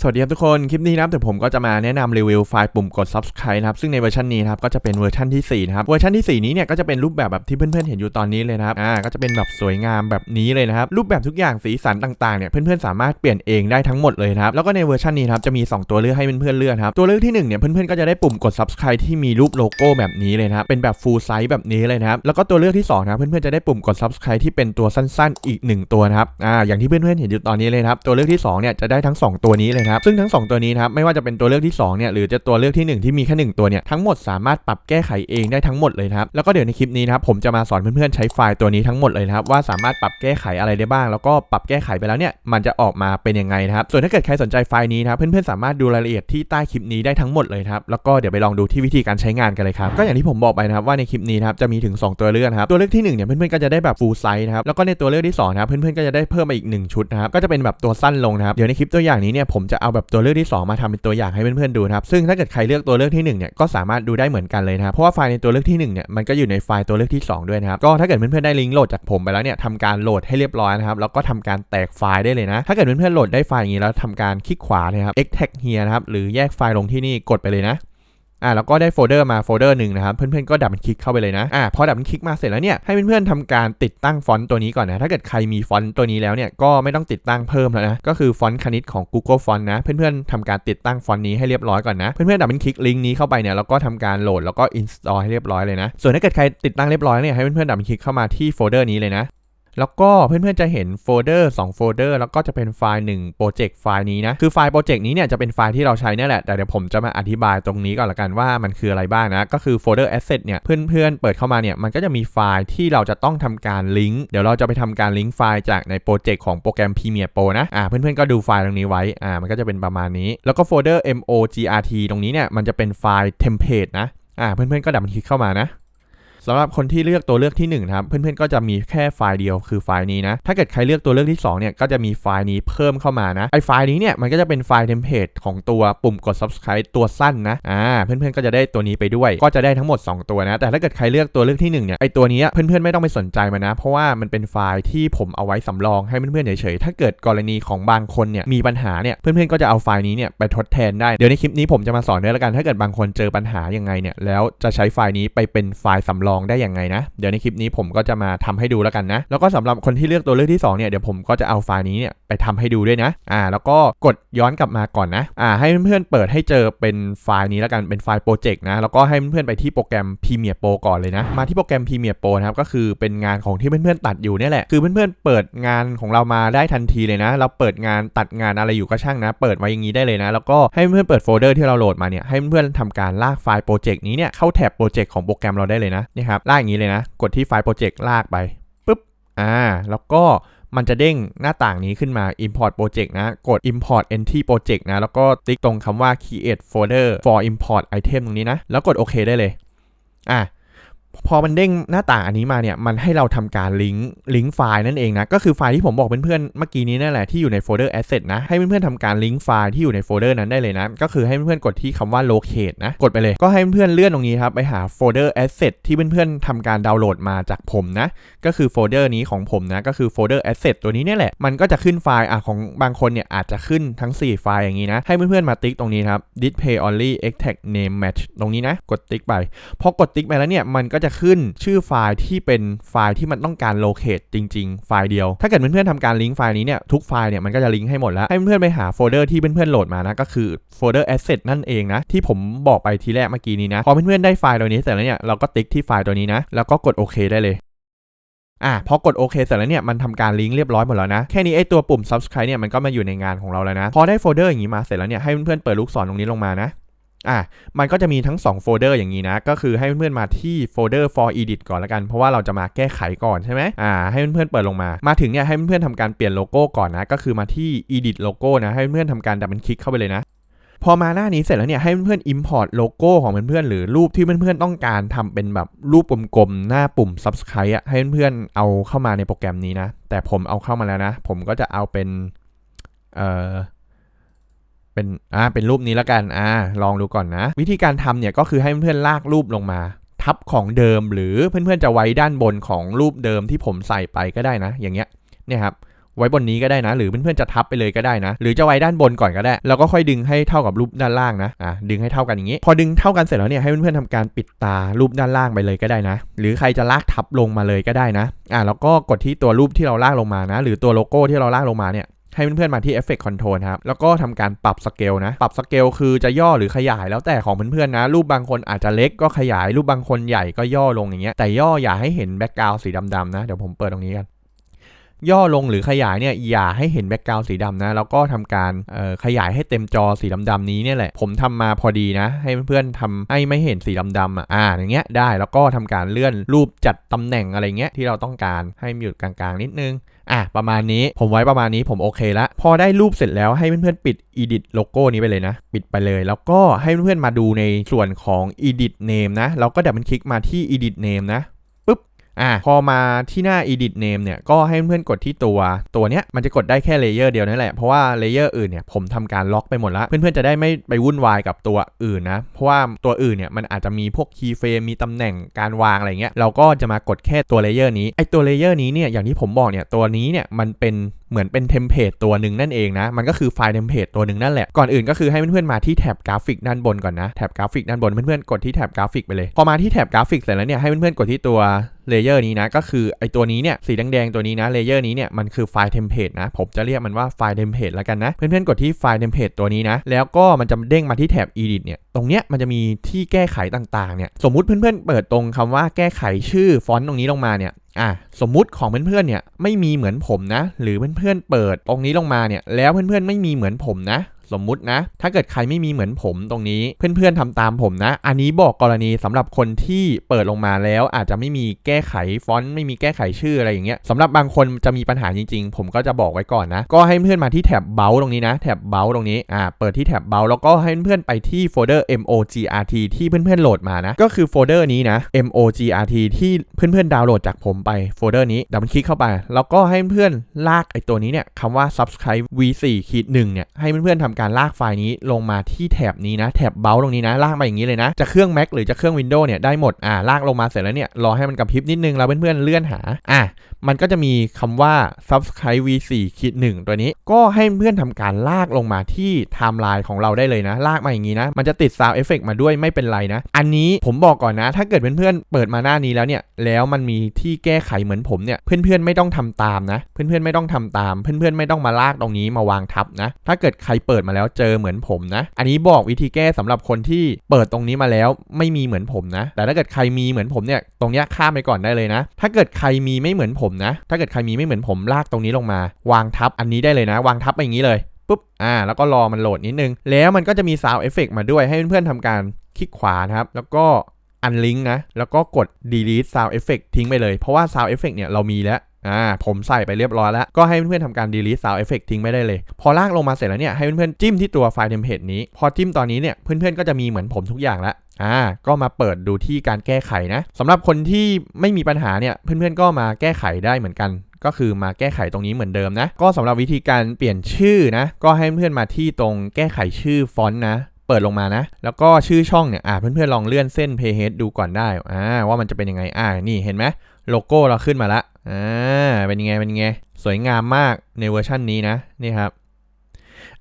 สวัสดีครับทุกคน คลิปนี้นะครับเดี๋ยวผมก็จะมาแนะนำรีวิวไฟล์ปุ่มกด subscribe นะครับ ซึ่งในเวอร์ชันนี้นะครับก็จะเป็นเวอร์ชันที่4นะครับเวอร์ชันที่ 4 นี้เนี่ยก็จะเป็นรูปแบบแบบที่เพื่อนๆเห็นอยู่ตอนนี้เลยนะครับอ่าก็จะเป็นแบบสวยงามแบบนี้เลยนะครับรูปแบบทุกอย่างสีสันต่างๆเนี่ยเพื่อนๆสามารถเปลี่ยนเองได้ทั้งหมดเลยนะครับแล้วก็ในเวอร์ชันนี้นะครับจะมี 2 ตัวเลือกให้เพื่อนๆเลือกครับตัวเลือกที่1เนี่ยเพื่อนๆก็จะได้ปุ่มกด subscribe ที่มีรูปโลโก้แบบนี้เลยนะครับเป็นแบบ full size แบบนี้เลยนะครับแล้วก็ตัวเลือกที่2นะเพื่อนๆจะได้ปุ่มกด subscribe ที่เป็นตัวสั้น ๆ อีก 1 ตัวนะครับอ่าอย่างที่เพื่อนๆเห็นอยู่ตอนนี้เลยนะครับตัวเลือกที่2เนี่ยจะได้ทั้ง 2 ตัวนี้เลยนะครับซึ่งทั้ง 2 ตัวนี้ครับไม่ว่าจะเป็นตัวเลือกที่2เนี่ยหรือจะตัวเลือกที่ 1 ที่มีแค่ 1 ตัวเนี่ยทั้งหมดสามารถปรับแก้ไขเองได้ทั้งหมดเลยครับแล้วก็เดี๋ยวในคลิปนี้นะครับผมจะมาสอนเพื่อนๆใช้ไฟล์ตัวนี้ทั้งหมดเลยครับว่าสามารถปรับแก้ไขอะไรได้บ้าง แล้วก็ปรับแก้ไขไปแล้วเนี่ยมันจะออกมาเป็นยังไงนะครับส่วนถ้าเกิดใครสนใจไฟล์นี้นะครับเพื่อนๆสามารถดูรายละเอียดที่ใต้คลิปนี้ได้ทั้งหมดเลยครับแล้วก็เดี๋ยวไปลองดูที่วิธีการใช้งานกันเลยครับก็อย่างที่ผมบอกไปนะครับว่าในคลิปนี้นะครับจะมีถึง 2 ตัวเลือกครับตัวเลือกที่1เนี่ยเพื่อนๆก็จะได้แบบ full size นะครับแล้วก็ในตัวเลือกที่2นะครับเพื่อนๆก็จะได้เพิ่มมาอีก 1 ชุดนะครับก็จะเป็นแบบตัวสั้นลงนะครับเดี๋ยวในคลิปตัวอย่างนี้เนี่ยผมจะจะเอาแบบตัวเลือกที่ 2 มาทำเป็นตัวอย่างให้เพื่อนๆดูนะครับซึ่งถ้าเกิดใครเลือกตัวเลือกที่1เนี่ยก็สามารถดูได้เหมือนกันเลยนะครับเพราะว่าไฟล์ในตัวเลือกที่1เนี่ยมันก็อยู่ในไฟล์ตัวเลือกที่ 2 ด้วยนะครับก็ถ้าเกิดเพื่อนๆได้ลิงก์โหลดจากผมไปแล้วเนี่ยทำการโหลดให้เรียบร้อยนะครับแล้วก็ทำการแตกไฟล์ได้เลยนะ ถ้าเกิดเพื่อนๆโหลดได้ไฟล์อย่างนี้แล้วทำการคลิกขวานะครับ extract here นะครับหรือแยกไฟล์ลงที่นี่กดไปเลยนะ อ่าแล้วก็ได้โฟลเดอร์มาโฟลเดอร์หนึ่งนะครับเพื่อนๆก็ดับเบิลคลิกเข้าไปเลยนะอ่าพอดับเบิลคลิกมาเสร็จแล้วเนี่ยให้เพื่อนๆทำการติดตั้งฟอนต์ตัวนี้ก่อนนะถ้าเกิดใครมีฟอนต์ตัวนี้แล้วเนี่ยก็ไม่ต้องติดตั้งเพิ่มแล้วนะก็คือฟอนต์คณิตของ Google Font นะเพื่อนๆทำการติดตั้งฟอนต์นี้ให้เรียบร้อยก่อนนะเพื่อนๆดับเบิลคลิกลิงก์นี้เข้าไปเนี่ยแล้วก็ทำการโหลดแล้วก็อินสตอลให้เรียบร้อยเลยนะส่วนถ้าเกิดใครติดตั้งเรียบร้อยเนี่ยให้เพื่อนๆดับเบิลคลิกเข้ามาที่โฟลเดอร์นี้เลยนะ แล้วก็เพื่อนๆจะเห็นโฟลเดอร์2โฟลเดอร์แล้วก็จะเป็นไฟล์1โปรเจกต์ไฟล์นี้นะ คือไฟล์โปรเจกต์นี้เนี่ยจะเป็นไฟล์ที่เราใช้นี่แหละ แต่เดี๋ยวผมจะมาอธิบายตรงนี้ก่อนละกันว่ามันคืออะไรบ้างนะ ก็คือโฟลเดอร์ asset เนี่ยเพื่อนๆเปิดเข้ามาเนี่ยมันก็จะมีไฟล์ที่เราจะต้องทำการลิงก์เดี๋ยวเราจะไปทำการลิงก์ไฟล์จากในโปรเจกต์ของโปรแกรม Premiere Pro นะอ่าเพื่อนๆก็ดูไฟล์ตรงนี้ไว้อ่ามันก็จะเป็นประมาณนี้ แล้วก็โฟลเดอร์ mogrt ตรงนี้เนี่ยมันจะเป็นไฟล์เทมเพลตนะอ่าเพื่อนๆก็ดับมันคลิกเข้ามานะ สำหรับคนที่เลือกตัวเลือกที่1นะครับเพื่อนๆก็จะมีแค่ไฟล์เดียวคือไฟล์นี้นะถ้าเกิดใครเลือกตัวเลือกที่2เนี่ยก็จะมีไฟล์นี้เพิ่มเข้ามานะไอไฟล์นี้เนี่ยมันก็จะเป็นไฟล์เทมเพลตของตัวปุ่มกด subscribe ตัวสั้นนะอ่าเพื่อนๆก็จะได้ตัวนี้ไปด้วย ก็จะได้ทั้งหมด 2 ตัวนะ แต่ถ้าเกิดใครเลือกตัวเลือกที่1เนี่ยไอตัวนี้เพื่อนๆไม่ต้องไปสนใจมันนะ เพราะว่ามันเป็นไฟล์ที่ผมเอาไว้สำรองให้เพื่อนๆเฉยๆถ้าเกิดกรณีของบางคนเนี่ยมีปัญหาเนี่ยเพื่อนๆก็จะเอาไฟล์นี้เนี่ยไปทดแทนได้เดี๋ยวในคลิปนี้ผมจะมาสอนด้วยละกันถ้าเกิดบางคนเจอปัญหายังไงเนี่ยแล้วจะใช้ไฟล์นี้ไปเป็นไฟล์สำรองได้ยังไงนะ เดี๋ยวในคลิปนี้ผมก็จะมาทำให้ดูแล้วกันนะ แล้วก็สำหรับคนที่เลือกตัวเลือกที่2เนี่ยเดี๋ยวผมก็จะเอาไฟล์นี้เนี่ยไปทำให้ดูด้วยนะ อ่า แล้วก็กดย้อนกลับมาก่อนนะ อ่า ให้เพื่อนๆเปิดให้เจอเป็นไฟล์นี้แล้วกัน เป็นไฟล์โปรเจกต์นะ แล้วก็ให้เพื่อนๆไปที่โปรแกรม Premiere Pro ก่อนเลยนะ มาที่โปรแกรม Premiere Pro นะครับ ก็คือเป็นงานของที่เพื่อนๆตัดอยู่เนี่ยแหละ คือเพื่อนๆเปิดงานของเรามาได้ทันทีเลยนะ เราเปิดงานตัดงานอะไรอยู่ก็ช่างนะ เปิดไว้อย่างนี้ได้เลยนะ แล้วก็ให้เพื่อนๆเปิดโฟลเดอร์ที่เราโหลดมาเนี่ย ให้เพื่อนๆทำการลากไฟล์โปรเจกต์นี้เนี่ยเข้าแท็บโปรเจกต์ของโปรแกรมเราได้เลยนะนี่ครับ ลากอย่างนี้เลยนะ กดที่ไฟล์โปรเจกต์ลากไปปุ๊บ อ่า แล้วก็มันจะเด้งหน้าต่างนี้ขึ้นมา import project นะ กด import entity project นะ แล้วก็ติ๊กตรงคำว่า create folder for import item ตรงนี้นะ แล้วกดโอเคได้เลย อะ พอมันเด้งหน้าต่างอันนี้มาเนี่ยมันให้เราทำการลิงก์ลิงก์ไฟล์นั่นเองนะก็คือไฟล์ที่ผมบอกเพื่อนๆเมื่อกี้นี้นั่นแหละที่อยู่ในโฟลเดอร์ asset นะให้เพื่อนๆทำการลิงก์ไฟล์ที่อยู่ในโฟลเดอร์นั้นได้เลยนะก็คือให้เพื่อนๆกดที่คำว่า locate นะกดไปเลย ก็ให้เพื่อนๆเลื่อนตรงนี้ครับไปหาโฟลเดอร์ asset ที่เพื่อนๆทำการดาวน์โหลดมาจากผมนะก็คือโฟลเดอร์นี้ของผมนะก็คือโฟลเดอร์ asset ตัวนี้นี่แหละมันก็จะขึ้นไฟล์อะของบางคนเนี่ยอาจจะขึ้นทั้ง 4 ไฟล์อย่างนี้นะให้เพื่อนๆมาติ๊กตรงนี้ครับ display only extract name match ตรงนี้นะกดติ๊กไปพอกดติ๊กไปแล้วเนี่ยมันก็จะขึ้นชื่อไฟล์ที่เป็นไฟล์ที่มันต้องการ locate จริง ๆ ไฟล์เดียว ถ้าเกิดเพื่อนๆทำการลิงก์ไฟล์นี้เนี่ยทุกไฟล์เนี่ยมันก็จะลิงก์ให้หมดแล้ว ให้เพื่อนๆไปหาโฟลเดอร์ที่เพื่อนๆโหลดมานะก็คือโฟลเดอร์ asset นั่นเองนะที่ผมบอกไปทีแรกเมื่อกี้นี้นะพอเพื่อนๆได้ไฟล์ตัวนี้เสร็จแล้วเนี่ยเราก็ติ๊กที่ไฟล์ตัวนี้นะแล้วก็กดโอเคได้เลยอะพอกดโอเคเสร็จแล้วเนี่ยมันทำการลิงก์เรียบร้อยหมดแล้วนะ แค่นี้ไอตัวปุ่ม subscribe เนี่ยมันก็มาอยู่ในงานของเราแล้วนะ พอได้โฟลเดอร์อย่างนี้มาเสร็จแล้วเนี่ยให้เพื่อนๆเปิดลูกศรตรงนี้ลงมานะ อะมันก็จะมีทั้ง 2 โฟลเดอร์อย่างนี้นะ ก็คือให้เพื่อนๆมาที่โฟลเดอร์ for edit ก่อนละกัน เพราะว่าเราจะมาแก้ไขก่อนใช่ไหมอ่า ให้เพื่อนๆเปิดลงมา มาถึงเนี่ยให้เพื่อนๆทำการเปลี่ยนโลโก้ก่อนนะ ก็คือมาที่ edit โลโก้นะ ให้เพื่อนๆทำการดับเบิลคลิกเข้าไปเลยนะพอมาหน้านี้เสร็จแล้วเนี่ยให้เพื่อนๆ import โลโก้ของเพื่อนๆหรือรูปที่เพื่อนๆต้องการทำเป็นแบบรูปกลมๆหน้าปุ่ม subscribe อะให้เพื่อนๆเอาเข้ามาในโปรแกรมนี้นะ แต่ผมเอาเข้ามาแล้วนะ ผมก็จะเอาเป็นเอ่อ เป็นอ่าเป็นรูปนี้แล้วกันอ่าลองดูก่อนนะ วิธีการทำเนี่ยก็คือให้เพื่อนๆลากรูปลงมา ทับของเดิมหรือเพื่อนๆจะไว้ด้านบนของรูปเดิมที่ผมใส่ไปก็ได้นะ อย่างเงี้ยเนี่ยครับไว้บนนี้ก็ได้นะ หรือเพื่อนๆจะทับไปเลยก็ได้นะ หรือจะไว้ด้านบนก่อนก็ได้ แล้วก็ค่อยดึงให้เท่ากับรูปด้านล่างนะอะดึงให้เท่ากันอย่างนี้ พอดึงเท่ากันเสร็จแล้วเนี่ยให้เพื่อนๆทำการปิดตารูปด้านล่างไปเลยก็ได้นะ หรือใครจะลากทับลงมาเลยก็ได้นะอะแล้วก็กดที่ตัวรูปที่เราลากลงมานะ หรือตัวโลโก้ที่เราลากลงมาเนี่ย ให้เพื่อนๆมาที่ Effect Control ครับ แล้วก็ทำการปรับสเกลนะ ปรับสเกลคือจะย่อหรือขยายแล้วแต่ของเพื่อนๆนะ รูปบางคนอาจจะเล็กก็ขยาย รูปบางคนใหญ่ก็ย่อลงอย่างเงี้ย แต่ย่ออย่าให้เห็นแบ็กกราวสีดำๆนะ เดี๋ยวผมเปิดตรงนี้กันย่อลงหรือขยายเนี่ยอย่าให้เห็นแบ็กกราวสีดำนะ แล้วก็ทำการขยายให้เต็มจอสีดำๆนี้เนี่ยแหละ ผมทำมาพอดีนะ ให้เพื่อนๆทำให้ไม่เห็นสีดำๆอะอ่าอย่างเงี้ยได้แล้วก็ทำการเลื่อนรูปจัดตำแหน่งอะไรเงี้ยที่เราต้องการให้มันอยู่กลางๆนิดนึง อะประมาณนี้ผมไว้ประมาณนี้ผมโอเคละพอได้รูปเสร็จแล้วให้เพื่อนๆปิด edit โลโก้นี้ไปเลยนะ ปิดไปเลย แล้วก็ให้เพื่อนๆมาดูในส่วนของ edit name นะเราก็ดับเบิลคลิกมาที่ edit name นะ อะพอมาที่หน้า edit name เนี่ยก็ให้เพื่อนๆกดที่ตัวตัวเนี้ยมันจะกดได้แค่เลเยอร์เดียวนั่นแหละ เพราะว่าเลเยอร์อื่นเนี่ยผมทำการล็อกไปหมดแล้วเพื่อนๆจะได้ไม่ไปวุ่นวายกับตัวอื่นนะ เพราะว่าตัวอื่นเนี่ยมันอาจจะมีพวกคีย์เฟรมมีตำแหน่งการวางอะไรเงี้ยเราก็จะมากดแค่ตัวเลเยอร์นี้ไอตัวเลเยอร์นี้เนี่ยอย่างที่ผมบอกเนี่ยตัวนี้เนี่ยมันเป็น เหมือนเป็นเทมเพลตตัวหนึ่งนั่นเองนะ มันก็คือไฟล์เทมเพลตตัวหนึ่งนั่นแหละ ก่อนอื่นก็คือให้เพื่อนๆมาที่แท็บกราฟิกด้านบนก่อนนะ แท็บกราฟิกด้านบนเพื่อนๆกดที่แท็บกราฟิกไปเลย พอมาที่แท็บกราฟิกเสร็จแล้วเนี่ยให้เพื่อนๆกดที่ตัวเลเยอร์นี้นะก็คือไอตัวนี้เนี่ยสีแดงๆตัวนี้นะเลเยอร์นี้เนี่ยมันคือไฟล์เทมเพลตนะผมจะเรียกมันว่าไฟล์เทมเพลตแล้วกันนะ เพื่อนๆกดที่ไฟล์เทมเพลตตัวนี้นะแล้วก็มันจะเด้งมาที่แท็บ edit เนี่ยตรงเนี้ยมันจะมีที่แก้ไขต่างๆเนี่ยสมมุติเพื่อนๆเปิดตรงคำว่าแก้ไขชื่อฟอนต์ตรงนี้ลงมาเนี่ย อะสมมุติของเพื่อนๆเนี่ยไม่มีเหมือนผมนะ หรือเพื่อนๆเปิดตรงนี้ลงมาเนี่ยแล้วเพื่อนๆไม่มีเหมือนผมนะ สมมุตินะ ถ้าเกิดใครไม่มีเหมือนผมตรงนี้ เพื่อนๆทำตามผมนะ อันนี้บอกกรณีสำหรับคนที่เปิดลงมาแล้วอาจจะไม่มีแก้ไขฟอนต์ไม่มีแก้ไขชื่ออะไรอย่างเงี้ยสำหรับบางคนจะมีปัญหาจริงๆ ผมก็จะบอกไว้ก่อนนะ ก็ให้เพื่อนมาที่แท็บเบลตรงนี้นะแท็บเบลตรงนี้อ่าเปิดที่แท็บเบลแล้วก็ให้เพื่อนไปที่โฟลเดอร์ mogrt ที่เพื่อนๆโหลดมานะ ก็คือโฟลเดอร์นี้นะ mogrt ที่เพื่อนๆดาวน์โหลดจากผมไปโฟลเดอร์นี้ดับเบิลคลิกเข้าไป แล้วก็ให้เพื่อนๆลากไอตัวนี้เนี่ยคำว่า subscribe v4 ขีด1เนี่ยให้เพื่อนๆทำการลากไฟล์นี้ลงมาที่แถบนี้นะ แถบเบลตรงนี้นะลากมาอย่างนี้เลยนะ จะเครื่อง Mac หรือจะเครื่อง Windows เนี่ยได้หมดอ่าลากลงมาเสร็จแล้วเนี่ยรอให้มันกระพริบนิดนึงแล้วเพื่อนๆเลื่อนหาอะ มันก็จะมีคำว่า subscribe v4 ขีด1ตัวนี้ ก็ให้เพื่อนทำการลากลงมาที่ไทม์ไลน์ของเราได้เลยนะ ลากมาอย่างนี้นะ มันจะติด sound effect มาด้วยไม่เป็นไรนะ อันนี้ผมบอกก่อนนะ ถ้าเกิดเพื่อนๆเปิดมาหน้านี้แล้วเนี่ย แล้วมันมีที่แก้ไขเหมือนผมเนี่ย เพื่อนๆไม่ต้องทำตามนะ เพื่อนๆไม่ต้องทำตาม เพื่อนๆไม่ต้องมาลากตรงนี้มาวางทับนะ ถ้าเกิดใครเปิดมาแล้วเจอเหมือนผมนะ อันนี้บอกวิธีแก้สำหรับคนที่เปิดตรงนี้มาแล้วไม่มีเหมือนผมนะ แต่ถ้าเกิดใครมีเหมือนผมเนี่ย ตรงนี้ข้ามไปก่อนได้เลยนะ ถ้าเกิดใครมีไม่เหมือนผมนะ ถ้าเกิดใครมีไม่เหมือนผมลากตรงนี้ลงมา วางทับอันนี้ได้เลยนะ วางทับไปอย่างนี้เลยปุ๊บ อ่า แล้วก็รอมันโหลดนิดนึง แล้วมันก็จะมีซาวเอฟเฟกมาด้วย ให้เพื่อนๆทำการคลิกขวานะครับ แล้วก็อันลิงก์นะ แล้วก็กด delete sound effect ทิ้งไปเลย เพราะว่า sound effect เนี่ยเรามีแล้ว อ่าผมใส่ไปเรียบร้อยแล้ว ก็ให้เพื่อนๆทำการ delete sound effect ทิ้งไปได้เลย พอลากลงมาเสร็จแล้วเนี่ยให้เพื่อนๆจิ้มที่ตัวไฟล์ template นี้ พอจิ้มตอนนี้เนี่ยเพื่อนๆก็จะมีเหมือนผมทุกอย่างล้วอ่าก็มาเปิดดูที่การแก้ไขนะสำหรับคนที่ไม่มีปัญหาเนี่ยเพื่อนๆก็มาแก้ไขได้เหมือนกันก็คือมาแก้ไขตรงนี้เหมือนเดิมนะ ก็สำหรับวิธีการเปลี่ยนชื่อนะ ก็ให้เพื่อนๆมาที่ตรงแก้ไขชื่อฟอนต์นะ เปิดลงมานะ แล้วก็ชื่อช่องเนี่ย อ่าเพื่อนๆลองเลื่อนเส้น playhead ดูก่อนได้ อ่า ว่ามันจะเป็นยังไง อ่า นี่เห็นไหม โลโก้เราขึ้นมาละอ่าเป็นยังไงเป็นยังไงสวยงามมากในเวอร์ชันนี้นะนี่ครับ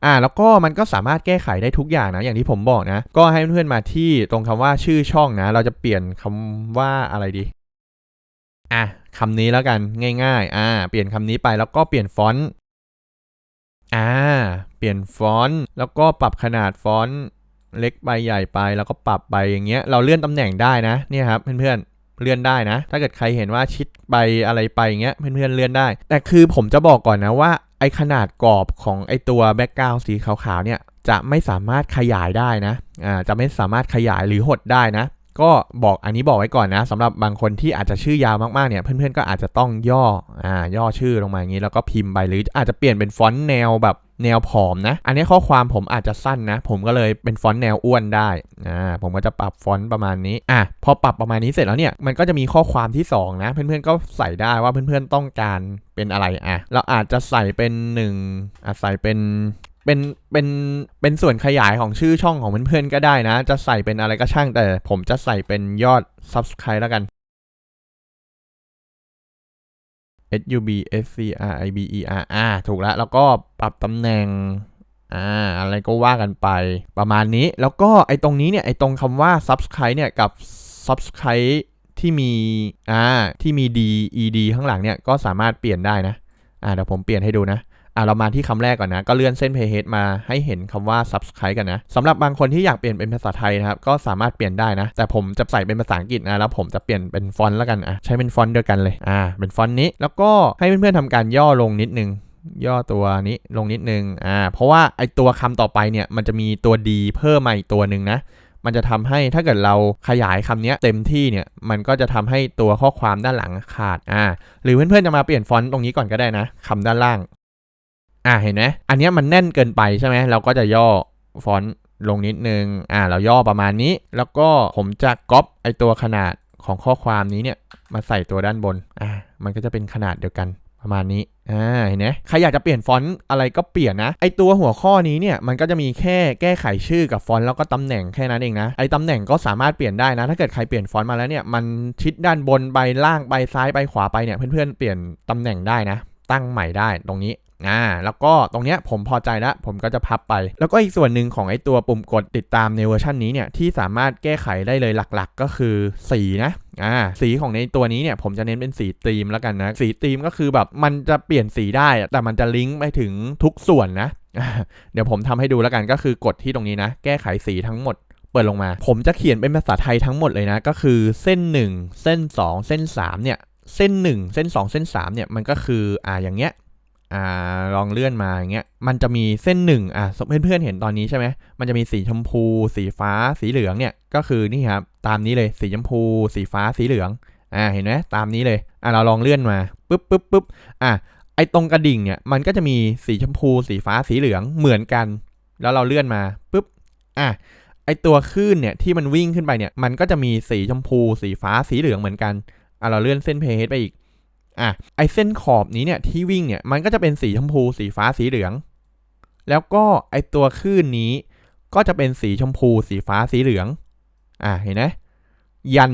อ่าแล้วก็มันก็สามารถแก้ไขได้ทุกอย่างนะอย่างที่ผมบอกนะ ก็ให้เพื่อนๆมาที่ตรงคำว่าชื่อช่องนะ เราจะเปลี่ยนคำว่าอะไรดีอะคำนี้แล้วกันง่ายๆอ่าเปลี่ยนคำนี้ไปแล้วก็เปลี่ยนฟอนต์อ่าเปลี่ยนฟอนต์แล้วก็ปรับขนาดฟอนต์เล็กไปใหญ่ไปแล้วก็ปรับไปอย่างเงี้ยเราเลื่อนตำแหน่งได้นะเนี่ยครับเพื่อนๆ เลื่อนได้นะ ถ้าเกิดใครเห็นว่าชิดไปอะไรไปอย่างเงี้ยเพื่อนๆเลื่อนได้ แต่คือผมจะบอกก่อนนะว่าไอขนาดกรอบของไอตัวแบ็กกราวสีขาวๆเนี่ยจะไม่สามารถขยายได้นะอ่าจะไม่สามารถขยายหรือหดได้นะก็บอกอันนี้บอกไว้ก่อนนะสำหรับบางคนที่อาจจะชื่อยาวมากๆเนี่ยเพื่อนๆก็อาจจะต้องย่ออ่าย่อชื่อลงมาอย่างนี้แล้วก็พิมพ์ไปหรืออาจจะเปลี่ยนเป็นฟอนต์แนวแบบ แนวผอมนะ อันนี้ข้อความผมอาจจะสั้นนะ ผมก็เลยเป็นฟอนต์แนวอ้วนได้อ่าผมก็จะปรับฟอนต์ประมาณนี้อะพอปรับประมาณนี้เสร็จแล้วเนี่ยมันก็จะมีข้อความที่สองนะ เพื่อนๆก็ใส่ได้ว่าเพื่อนๆต้องการเป็นอะไรอะเราอาจจะใส่เป็นหนึ่งอะใส่เป็นเป็นเป็นเป็นส่วนขยายของชื่อช่องของเพื่อนๆก็ได้นะ จะใส่เป็นอะไรก็ช่างแต่ผมจะใส่เป็นยอด Subscribe แล้วกัน S U B S C R I B E R อ่าถูกแล้ว แล้วก็ปรับตำแหน่งอ่าอะไรก็ว่ากันไปประมาณนี้ แล้วก็ไอ้ตรงนี้เนี่ยไอ้ตรงคำว่า subscribe เนี่ยกับ subscribe ที่มีอ่าที่มี D E D ข้างหลังเนี่ยก็สามารถเปลี่ยนได้นะอ่าเดี๋ยวผมเปลี่ยนให้ดูนะ อ่าเรามาที่คำแรกก่อนนะ ก็เลื่อนเส้น playhead มาให้เห็นคำว่า subscribe กันนะสำหรับบางคนที่อยากเปลี่ยนเป็นภาษาไทยนะครับ ก็สามารถเปลี่ยนได้นะ แต่ผมจะใส่เป็นภาษาอังกฤษนะ แล้วผมจะเปลี่ยนเป็นฟอนต์แล้วกันอะใช้เป็นฟอนต์เดียวกันเลยอ่าเป็นฟอนต์นี้ แล้วก็ให้เพื่อนๆทำการย่อลงนิดนึงย่อตัวนี้ลงนิดนึงอ่าเพราะว่าไอตัวคำต่อไปเนี่ยมันจะมีตัวดีเพิ่มมาอีกตัวหนึ่งนะมันจะทำให้ถ้าเกิดเราขยายคำนี้เต็มที่เนี่ย มันก็จะทำให้ตัวข้อความด้านหลังขาดอ่าหรือเพื่อนๆจะมาเปลี่ยนฟอนต์ตรงนี้ก่อนก็ได้นะคำด้านล่าง อ่าเห็นไหมอันนี้มันแน่นเกินไปใช่ไหมเราก็จะย่อฟอนต์ลงนิดนึง อ่า เราย่อประมาณนี้ แล้วก็ผมจะก๊อปไอตัวขนาดของข้อความนี้เนี่ยมาใส่ตัวด้านบน อ่า มันก็จะเป็นขนาดเดียวกันประมาณนี้ อ่า เห็นไหมใครอยากจะเปลี่ยนฟอนต์อะไรก็เปลี่ยนนะ ไอตัวหัวข้อนี้เนี่ย มันก็จะมีแค่แก้ไขชื่อกับฟอนต์แล้วก็ตำแหน่งแค่นั้นเองนะ ไอตำแหน่งก็สามารถเปลี่ยนได้นะ ถ้าเกิดใครเปลี่ยนฟอนต์มาแล้วเนี่ย มันชิดด้านบนไปล่างไปซ้ายไปขวาไปเนี่ย เพื่อนๆเปลี่ยนตำแหน่งได้นะ ตั้งใหม่ได้ตรงนี้ อ่าแล้วก็ตรงเนี้ยผมพอใจแล้วผมก็จะพับไป แล้วก็อีกส่วนหนึ่งของไอตัวปุ่มกดติดตามในเวอร์ชันนี้เนี่ยที่สามารถแก้ไขได้เลยหลักๆ ก็คือสีนะอ่าสีของในตัวนี้เนี่ยผมจะเน้นเป็นสีธีมแล้วกันนะ สีธีมก็คือแบบมันจะเปลี่ยนสีได้ แต่มันจะลิงก์ไปถึงทุกส่วนนะ เดี๋ยวผมทำให้ดูแล้วกันก็คือกดที่ตรงนี้นะ แก้ไขสีทั้งหมดเปิดลงมา ผมจะเขียนเป็นภาษาไทยทั้งหมดเลยนะ ก็คือเส้น 1 เส้น 2 เส้น 3 เนี่ยเส้น 1 เส้น 2 เส้น3เนี่ยมันก็คืออ่าอย่างเงี้ย อ่าลองเลื่อนมาอย่างเงี้ยมันจะมีเส้น1อ่าเพื่อนๆเห็นตอนนี้ใช่ไหมมันจะมีสีชมพู สีฟ้าสีเหลืองเนี่ยก็คือนี่ครับตามนี้เลยสีชมพู สีฟ้าสีเหลืองอ่าเห็นไหมตามนี้เลยอ่าเราลองเลื่อนมาปึ๊บปึ๊บปึ๊บอ่าไอตรงกระดิ่งเนี่ยมันก็จะมีสีชมพู สีฟ้าสีเหลืองเหมือนกัน แล้วเราเลื่อนมาปึ๊บอะไอตัวคลื่นเนี่ยที่มันวิ่งขึ้นไปเนี่ยมันก็จะมีสีชมพู สีฟ้าสีเหลืองเหมือนกันอะเราเลื่อนเส้นเพจไปอีก อะไอเส้นขอบนี้เนี่ยที่วิ่งเนี่ยมันก็จะเป็นสีชมพูสีฟ้าสีเหลือง แล้วก็ไอตัวคลื่นนี้ก็จะเป็นสีชมพูสีฟ้าสีเหลือง อะเห็นไหมยัน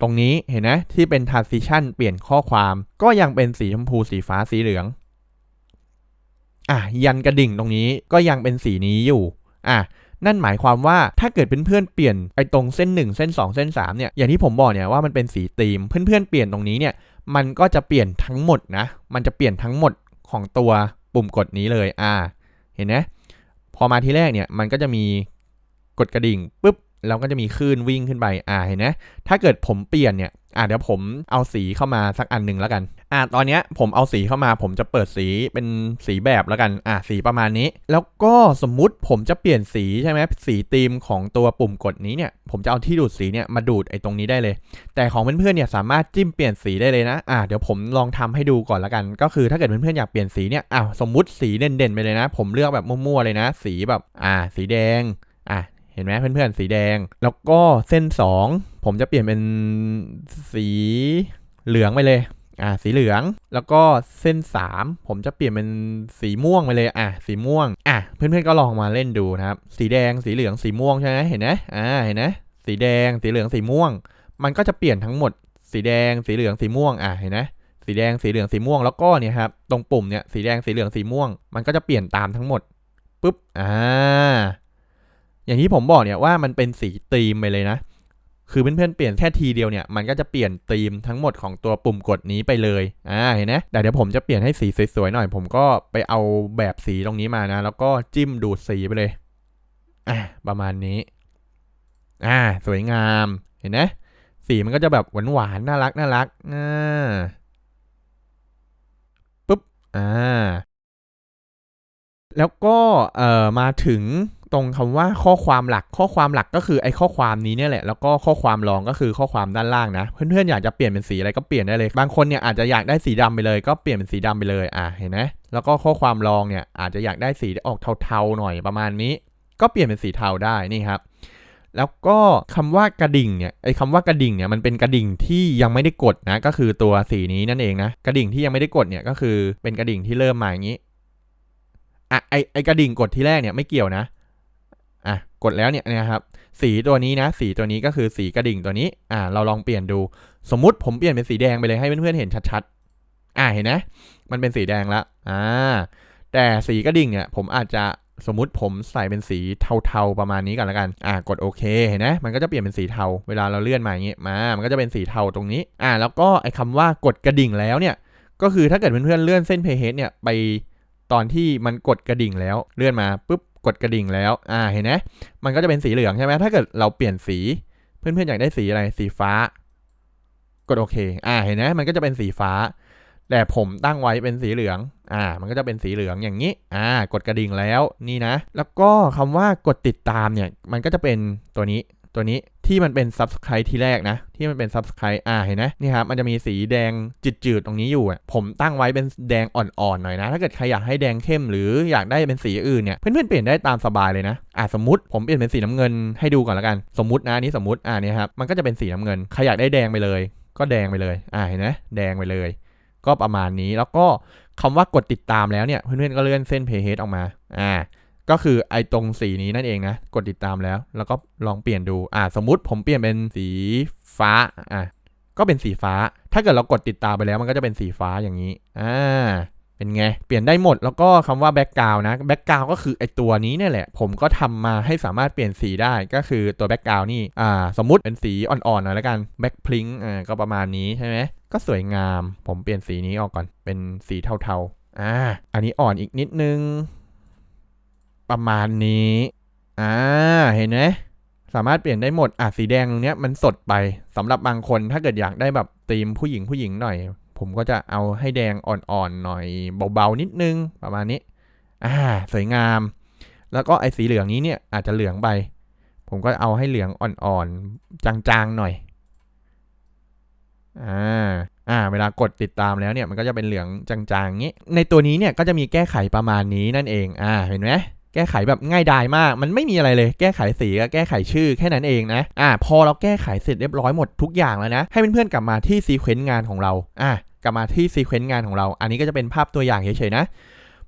ตรงนี้เห็นไหมที่เป็น transition เปลี่ยนข้อความก็ยังเป็นสีชมพูสีฟ้าสีเหลือง อะยันกระดิ่งตรงนี้ก็ยังเป็นสีนี้อยู่ อะนั่นหมายความว่าถ้าเกิดเพื่อนๆเปลี่ยนไอ้ตรงเส้น 1 เส้น 2 เส้น3เนี่ยอย่างที่ผมบอกเนี่ยว่ามันเป็นสีธีมเพื่อนๆเปลี่ยนตรงนี้เนี่ย มันก็จะเปลี่ยนทั้งหมดนะ มันจะเปลี่ยนทั้งหมดของตัวปุ่มกดนี้เลย อ่า เห็นไหมพอมาที่แรกเนี่ย มันก็จะมีกดกระดิ่งปุ๊บ แล้วก็จะมีคลื่นวิ่งขึ้นไป อ่า เห็นไหมถ้าเกิดผมเปลี่ยนเนี่ย อ่าเดี๋ยวผมเอาสีเข้ามาสักอันหนึ่งแล้วกัน อ่าตอนเนี้ยผมเอาสีเข้ามา ผมจะเปิดสีเป็นสีแบบแล้วกัน อ่าสีประมาณนี้ แล้วก็สมมุติผมจะเปลี่ยนสีใช่ไหมสีธีมของตัวปุ่มกดนี้เนี่ย ผมจะเอาที่ดูดสีเนี่ยมาดูดไอ้ตรงนี้ได้เลย แต่ของเพื่อนๆเนี่ยสามารถจิ้มเปลี่ยนสีได้เลยนะ อ่าเดี๋ยวผมลองทำให้ดูก่อนละกัน ก็คือถ้าเกิดเพื่อนๆอยากเปลี่ยนสีเนี่ยอ้าวสมมุติสีเด่นๆไปเลยนะ ผมเลือกแบบมั่วๆเลยนะ สีแบบ อ่า สีแดง อะ เห็นไหมเพื่อนๆสีแดง แล้วก็เส้น 2 ผมจะเปลี่ยนเป็นสีเหลืองไปเลยอ่าสีเหลืองแล้วก็เส้น 3 ผมจะเปลี่ยนเป็นสีม่วงไปเลยอะสีม่วงอะเพื่อนๆก็ลองมาเล่นดูนะครับ สีแดงสีเหลืองสีม่วงใช่ไหมเห็นไหมอ่าเห็นไหมสีแดงสีเหลืองสีม่วง มันก็จะเปลี่ยนทั้งหมด สีแดงสีเหลืองสีม่วงอะเห็นไหมสีแดงสีเหลืองสีม่วงแล้วก็เนี่ยครับตรงปุ่มเนี่ยสีแดงสีเหลืองสีม่วง มันก็จะเปลี่ยนตามทั้งหมดปุ๊บอ่า อย่างที่ผมบอกเนี่ยว่ามันเป็นสีธีมไปเลยนะ คือเพื่อนๆเปลี่ยนแค่ทีเดียวเนี่ยมันก็จะเปลี่ยนธีมทั้งหมดของตัวปุ่มกดนี้ไปเลยอ่าเห็นไหมแต่เดี๋ยวผมจะเปลี่ยนให้สีสวยๆหน่อย ผมก็ไปเอาแบบสีตรงนี้มานะ แล้วก็จิ้มดูดสีไปเลยอ่าประมาณนี้อ่าสวยงามเห็นไหมสีมันก็จะแบบหวานๆน่ารักน่ารักอ่าปุ๊บอ่าแล้วก็เอ่อมาถึง ตรงคำว่าข้อความหลัก ข้อความหลักก็คือไอ้ข้อความนี้เนี่ยแหละ แล้วก็ข้อความรองก็คือข้อความด้านล่างนะ เพื่อนๆอยากจะเปลี่ยนเป็นสีอะไรก็เปลี่ยนได้เลย บางคนเนี่ยอาจจะอยากได้สีดำไปเลย ก็เปลี่ยนเป็นสีดำไปเลย อะ เห็นไหมแล้วก็ข้อความรองเนี่ยอาจจะอยากได้สีออกเทาๆหน่อยประมาณนี้ ก็เปลี่ยนเป็นสีเทาได้นี่ครับแล้วก็คำว่ากระดิ่งเนี่ยไอ้คำว่ากระดิ่งเนี่ยมันเป็นกระดิ่งที่ยังไม่ได้กดนะก็คือตัวสีนี้นั่นเองนะกระดิ่งที่ยังไม่ได้กดเนี่ยก็คือเป็นกระดิ่งที่เริ่มมาอย่างนี้อะไอไอกระดิ่งกดที่แรกเนี่ยไม่เกี่ยวนะ อะกดแล้วเนี่ยนะครับสีตัวนี้นะ สีตัวนี้ก็คือสีกระดิ่งตัวนี้ อะเราลองเปลี่ยนดู สมมุติผมเปลี่ยนเป็นสีแดงไปเลยให้เพื่อนๆเห็นชัดๆ อ่าเห็นไหมมันเป็นสีแดงแล้วอ่า แต่สีกระดิ่งเนี่ยผมอาจจะสมมติผมใส่เป็นสีเทาๆประมาณนี้กันแล้วกัน อ่ากดโอเคเห็นไหมมันก็จะเปลี่ยนเป็นสีเทา เวลาเราเลื่อนมาอย่างงี้มา มันก็จะเป็นสีเทาตรงนี้ อ่า แล้วก็ไอ้คำว่ากดกระดิ่งแล้วเนี่ย ก็คือถ้าเกิดเพื่อนๆเลื่อนเส้นเพย์เฮดเนี่ยไปตอนที่มันกดกระดิ่งแล้วเลื่อนมาปุ๊บ กดกระดิ่งแล้ว อ่า เห็นไหมมันก็จะเป็นสีเหลืองใช่ไหมถ้าเกิดเราเปลี่ยนสี เพื่อนๆอยากได้สีอะไร สีฟ้า กดโอเค อ่า เห็นไหมมันก็จะเป็นสีฟ้า แต่ผมตั้งไว้เป็นสีเหลือง อ่า มันก็จะเป็นสีเหลืองอย่างนี้ อ่า กดกระดิ่งแล้ว นี่นะ แล้วก็คำว่ากดติดตามเนี่ย มันก็จะเป็นตัวนี้ ตัวนี้ที่มันเป็น subscribe ที่แรกนะ ที่มันเป็น subscribe อ่าเห็นไหมนี่ครับมันจะมีสีแดงจืดๆตรงนี้อยู่ผมตั้งไว้เป็นแดงอ่อนๆหน่อยนะ ถ้าเกิดใครอยากให้แดงเข้มหรืออยากได้เป็นสีอื่นเนี่ยเพื่อนๆเปลี่ยนได้ตามสบายเลยนะอ่าสมมติผมเปลี่ยนเป็นสีน้ำเงินให้ดูก่อนละกัน สมมตินะนี้สมมติอ่าเนี่ยครับมันก็จะเป็นสีน้ำเงินใครอยากได้แดงไปเลย ก็แดงไปเลยอ่าเห็นไหมแดงไปเลย ก็ประมาณนี้แล้วก็คำว่ากดติดตามแล้วเนี่ยเพื่อนๆก็เลื่อนเส้น play h e a ออกมาอ่า ก็คือไอตรงสีนี้นั่นเองนะ กดติดตามแล้ว แล้วก็ลองเปลี่ยนดู อ่า สมมุติผมเปลี่ยนเป็นสีฟ้า อ่าก็เป็นสีฟ้า ถ้าเกิดเรากดติดตามไปแล้วมันก็จะเป็นสีฟ้าอย่างนี้ อ่า เป็นไง เปลี่ยนได้หมด แล้วก็คำว่าแบ็กกราวนะ แบ็กกราวก็คือไอตัวนี้เนี่ยแหละ ผมก็ทำมาให้สามารถเปลี่ยนสีได้ ก็คือตัวแบ็กกราวนี่ อ่า สมมุติเป็นสีอ่อนๆหน่อยแล้วกัน แบ็กพลิงอ่า ก็ประมาณนี้ใช่ไหม ก็สวยงาม ผมเปลี่ยนสีนี้ออกก่อน เป็นสีเทาๆ อ่า อันนี้อ่อนอีกนิดนึง ประมาณนี้ อ่า เห็นไหมสามารถเปลี่ยนได้หมด อะ สีแดงตรงเนี้ยมันสดไปสำหรับบางคนถ้าเกิดอยากได้แบบธีมผู้หญิงผู้หญิงหน่อย ผมก็จะเอาให้แดงอ่อนๆหน่อยเบาๆนิดนึงประมาณนี้ อ่า สวยงาม แล้วก็ไอ้สีเหลืองนี้เนี่ยอาจจะเหลืองไป ผมก็เอาให้เหลืองอ่อนๆ จางๆหน่อย อ่า อ่า เวลากดติดตามแล้วเนี่ยมันก็จะเป็นเหลืองจางๆงี้ ในตัวนี้เนี่ยก็จะมีแก้ไขประมาณนี้นั่นเอง อ่า เห็นไหม แก้ไขแบบง่ายดายมาก มันไม่มีอะไรเลย แก้ไขสีกับแก้ไขชื่อแค่นั้นเองนะ อ่า พอเราแก้ไขเสร็จเรียบร้อยหมดทุกอย่างแล้วนะ ให้เพื่อนๆกลับมาที่ซีเควนต์งานของเรา อ่ากลับมาที่ซีเควนต์งานของเรา อันนี้ก็จะเป็นภาพตัวอย่างเฉยๆนะ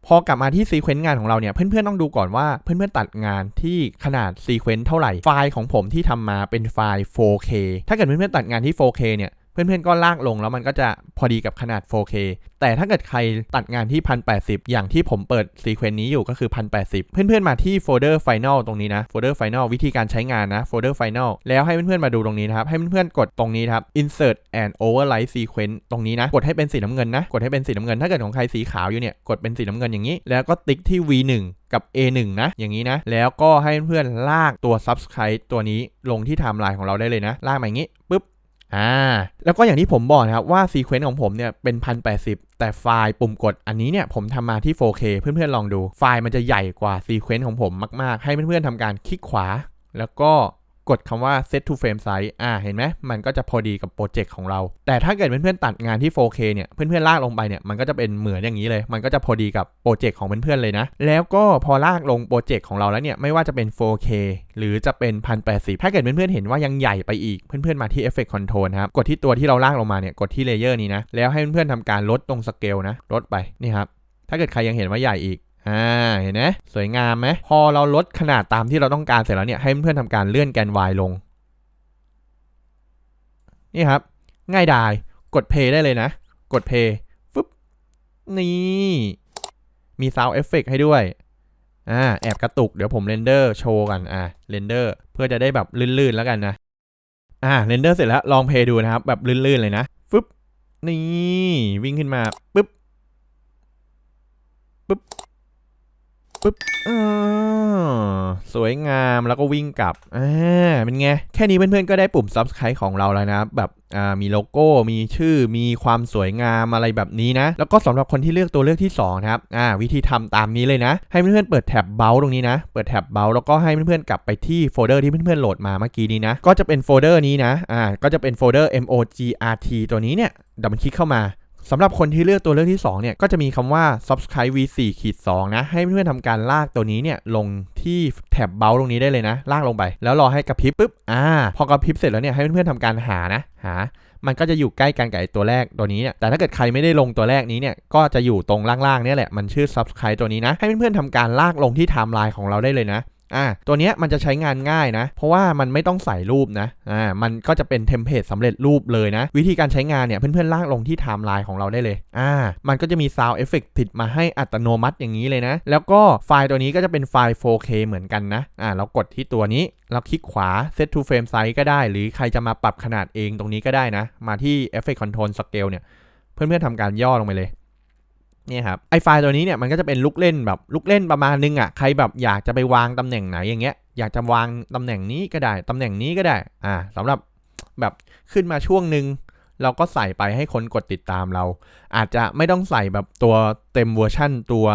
พอกลับมาที่ซีเควนต์งานของเราเนี่ย เพื่อนๆต้องดูก่อนว่าเพื่อนๆตัดงานที่ขนาดซีเควนต์เท่าไหร่ ไฟล์ของผมที่ทำมาเป็นไฟล์ 4K ถ้าเกิดเพื่อนๆตัดงานที่ 4K เนี่ย เพื่อนๆก็ลากลงแล้วมันก็จะพอดีกับขนาด 4K แต่ถ้าเกิดใครตัดงานที่ 1080 อย่างที่ผมเปิดซีเควนต์นี้อยู่ก็คือ 1080 เพื่อนๆมาที่โฟลเดอร์ Final ตรงนี้นะ โฟลเดอร์ Final วิธีการใช้งานนะ โฟลเดอร์ Final แล้วให้เพื่อนๆมาดูตรงนี้นะครับ ให้เพื่อนๆกดตรงนี้ครับ Insert and Overlay Sequence ตรงนี้นะ กดให้เป็นสีน้ำเงินนะ กดให้เป็นสีน้ำเงิน ถ้าเกิดของใครสีขาวอยู่เนี่ย กดเป็นสีน้ำเงินอย่างนี้ แล้วก็ติ๊กที่ V1 กับ A1 นะ อย่างนี้นะ แล้วก็ให้เพื่อนๆลากตัว Subscribe ตัวนี้ลงที่ไทม์ไลน์ของเราได้เลยนะ ลากมาอย่างนี้ปุ๊บ อ่าแล้วก็อย่างที่ผมบอกนะครับว่าซีเควนต์ของผมเนี่ยเป็น 1080 แต่ไฟล์ปุ่มกดอันนี้เนี่ยผมทำมาที่ 4K เพื่อนๆลองดู ไฟล์มันจะใหญ่กว่าซีเควนต์ของผมมากๆ ให้เพื่อนๆทำการคลิกขวา แล้วก็ กดคำว่า set to frame size อ่า เห็นไหม มันก็จะพอดีกับโปรเจกต์ของเรา แต่ถ้าเกิดเพื่อนๆตัดงานที่ 4K เนี่ย เพื่อนๆลากลงไปเนี่ย มันก็จะเป็นเหมือนอย่างนี้เลย มันก็จะพอดีกับโปรเจกต์ของเพื่อนๆเลยนะ แล้วก็พอลากลงโปรเจกต์ของเราแล้วเนี่ย ไม่ว่าจะเป็น 4K หรือจะเป็น 1080 ถ้าเกิดเพื่อนๆเห็นว่ายังใหญ่ไปอีก เพื่อนๆมาที่ Effect Control นะครับ กดที่ตัวที่เราลากลงมาเนี่ย กดที่เลเยอร์นี้นะ แล้วให้เพื่อนๆทำการลดตรงสเกลนะ ลดไป นี่ครับ ถ้าเกิดใครยังเห็นว่าใหญ่อีก อ่าเห็นไหมสวยงามไหมพอเราลดขนาดตามที่เราต้องการเสร็จแล้วเนี่ยให้เพื่อนทำการเลื่อนแกน Y ลง นี่ครับ ง่ายดายกด play ได้เลยนะ กด play ฟึบนี่มี sound effect ให้ด้วยอ่าแอบกระตุกเดี๋ยวผมเรนเดอร์โชว์กันอ่าเรนเดอร์เพื่อจะได้แบบลื่นๆแล้วกันนะอ่าเรนเดอร์เสร็จแล้วลองเพย์ดูนะครับ แบบลื่นๆเลยนะฟึบนี่วิ่งขึ้นมาปึ๊บปึ๊บ ปึ๊บอ่าสวยงามแล้วก็วิ่งกลับอ่าเป็นไง แค่นี้เพื่อนๆก็ได้ปุ่ม subscribe ของเราแล้วนะ แบบอ่ามีโลโก้ มีชื่อ มีความสวยงามอะไรแบบนี้นะ แล้วก็สำหรับคนที่เลือกตัวเลือกที่2นะครับอ่าวิธีทำตามนี้เลยนะ ให้เพื่อนๆเปิดแท็บเบลตรงนี้นะ เปิดแท็บเบลแล้วก็ให้เพื่อนๆกลับไปที่โฟลเดอร์ที่เพื่อนๆโหลดมาเมื่อกี้นี้นะ ก็จะเป็นโฟลเดอร์นี้นะ อ่า ก็จะเป็นโฟลเดอร์ mogrt ตัวนี้เนี่ยดับเบิลคลิกเข้ามา สำหรับคนที่เลือกตัวเลือกที่ 2 เนี่ย ก็จะมีคำว่า subscribe v4 ขีด2นะ ให้เพื่อนๆทำการลากตัวนี้เนี่ย ลงที่แท็บเบลตรงนี้ได้เลยนะ ลากลงไป แล้วรอให้กระพริบปุ๊บ อ่า พอกระพริบเสร็จแล้วเนี่ย ให้เพื่อนๆทำการหานะ หา มันก็จะอยู่ใกล้กันกับตัวแรกตัวนี้เนี่ย แต่ถ้าเกิดใครไม่ได้ลงตัวแรกนี้เนี่ย ก็จะอยู่ตรงล่างๆเนี่ยแหละ มันชื่อ subscribe ตัวนี้นะ ให้เพื่อนๆทำการลากลงที่ไทม์ไลน์ของเราได้เลยนะ อ่าตัวเนี้ยมันจะใช้งานง่ายนะ เพราะว่ามันไม่ต้องใส่รูปนะอ่ามันก็จะเป็นเทมเพลตสำเร็จรูปเลยนะ วิธีการใช้งานเนี่ยเพื่อนๆลากลงที่ไทม์ไลน์ของเราได้เลยอ่ามันก็จะมี Sound Effect ติดมาให้อัตโนมัติอย่างนี้เลยนะ แล้วก็ไฟล์ตัวนี้ก็จะเป็นไฟล์ 4K เหมือนกันนะอ่าเรากดที่ตัวนี้เราคลิกขวา Set to Frame Size ก็ได้ หรือใครจะมาปรับขนาดเองตรงนี้ก็ได้นะ มาที่ Effect Control Scale เนี่ยเพื่อนๆทำการย่อลงไปเลย เนี่ยครับไอไฟล์ตัวนี้เนี่ยมันก็จะเป็นลูกเล่นแบบลูกเล่นประมาณนึงอะใครแบบอยากจะไปวางตำแหน่งไหนอย่างเงี้ยอยากจะวางตำแหน่งนี้ก็ได้ตำแหน่งนี้ก็ได้อ่าสำหรับแบบขึ้นมาช่วงหนึ่งเราก็ใส่ไปให้คนกดติดตามเรา อาจจะไม่ต้องใส่แบบตัวเต็มเวอร์ชั่นตัว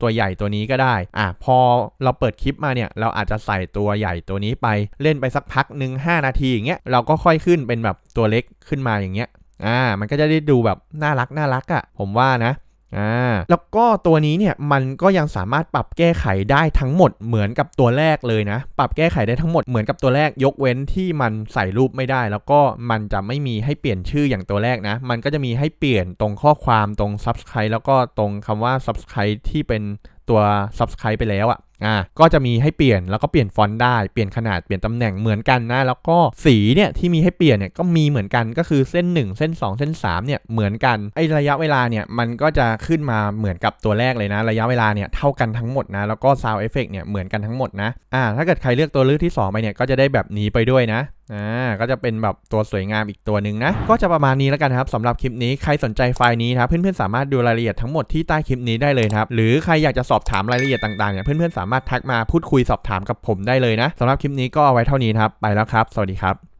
ตัวใหญ่ตัวนี้ก็ได้ อะพอเราเปิดคลิปมาเนี่ย เราอาจจะใส่ตัวใหญ่ตัวนี้ไปเล่นไปสักพักหนึ่ง5นาทีอย่างเงี้ยเราก็ค่อยขึ้นเป็นแบบตัวเล็กขึ้นมาอย่างเงี้ยอ่ามันก็จะได้ดูแบบน่ารักน่ารักอะ่ะผมว่านะ อ่าแล้วก็ตัวนี้เนี่ยมันก็ยังสามารถปรับแก้ไขได้ทั้งหมดเหมือนกับตัวแรกเลยนะ ปรับแก้ไขได้ทั้งหมดเหมือนกับตัวแรกยกเว้นที่มันใส่รูปไม่ได้ แล้วก็มันจะไม่มีให้เปลี่ยนชื่ออย่างตัวแรกนะ มันก็จะมีให้เปลี่ยนตรงข้อความตรง subscribe แล้วก็ตรงคำว่า subscribe ที่เป็นตัว subscribe ไปแล้วอะ่ะอ่าก็จะมีให้เปลี่ยนแล้วก็เปลี่ยนฟอนต์ได้เปลี่ยนขนาดเปลี่ยนตำแหน่งเหมือนกันนะ แล้วก็สีเนี่ยที่มีให้เปลี่ยนเนี่ยก็มีเหมือนกันก็คือเส้น 1 เส้น 2 เส้น3เนี่ยเหมือนกันไอระยะเวลาเนี่ยมันก็จะขึ้นมาเหมือนกับตัวแรกเลยนะ ระยะเวลาเนี่ยเท่ากันทั้งหมดนะ แล้วก็ sound effect เนี่ยเหมือนกันทั้งหมดนะอ่าถ้าเกิดใครเลือกตัวเลือกที่ 2 ไปเนี่ยก็จะได้แบบนี้ไปด้วยนะอ่าก็จะเป็นแบบตัวสวยงามอีกตัวหนึ่งนะ ก็จะประมาณนี้แล้วกันครับสำหรับคลิปนี้ใครสนใจไฟล์นี้ครับเพื่อนๆสามารถดูรายละเอียดทั้งหมดที่ใต้คลิปนี้ได้เลยครับหรือใครอยากจะสอบถามรายละเอียดต่างๆเนี่ยเพื่อนๆสามารถทักมาพูดคุยสอบถามกับผมได้เลยนะสำหรับคลิปนี้ก็เอาไว้เท่านี้ครับ ไปแล้วครับ สวัสดีครับ